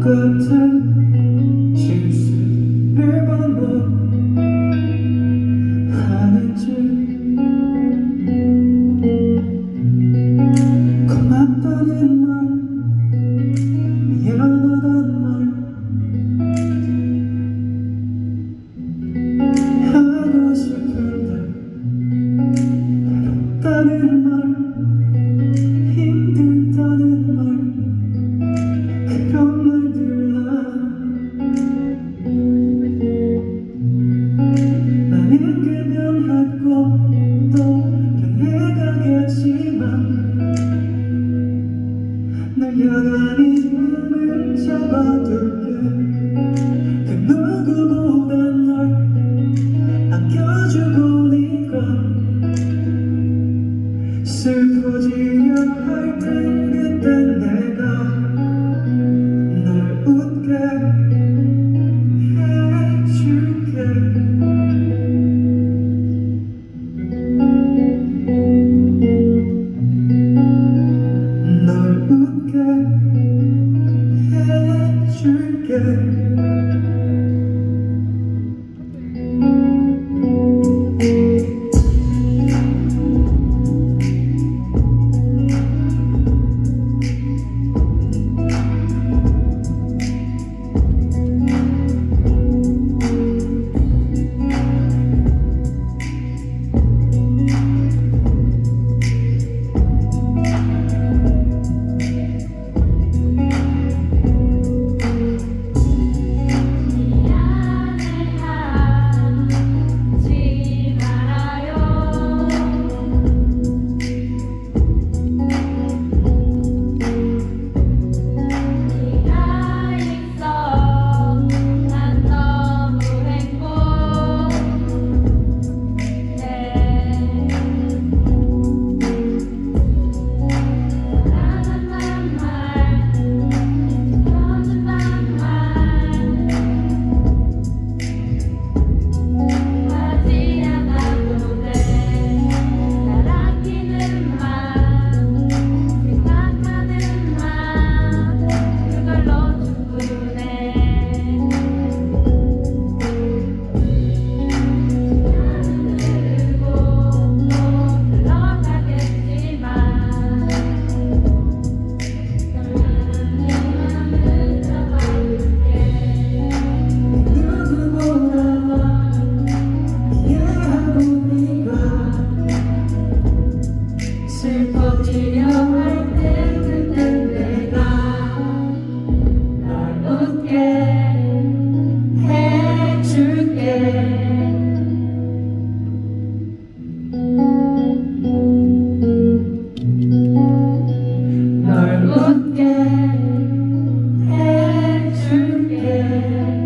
똑같은 실수를 반복하는지 고맙다는 말 미안하다는 말. 하고 싶은데 외롭다는 말 you go? Amen.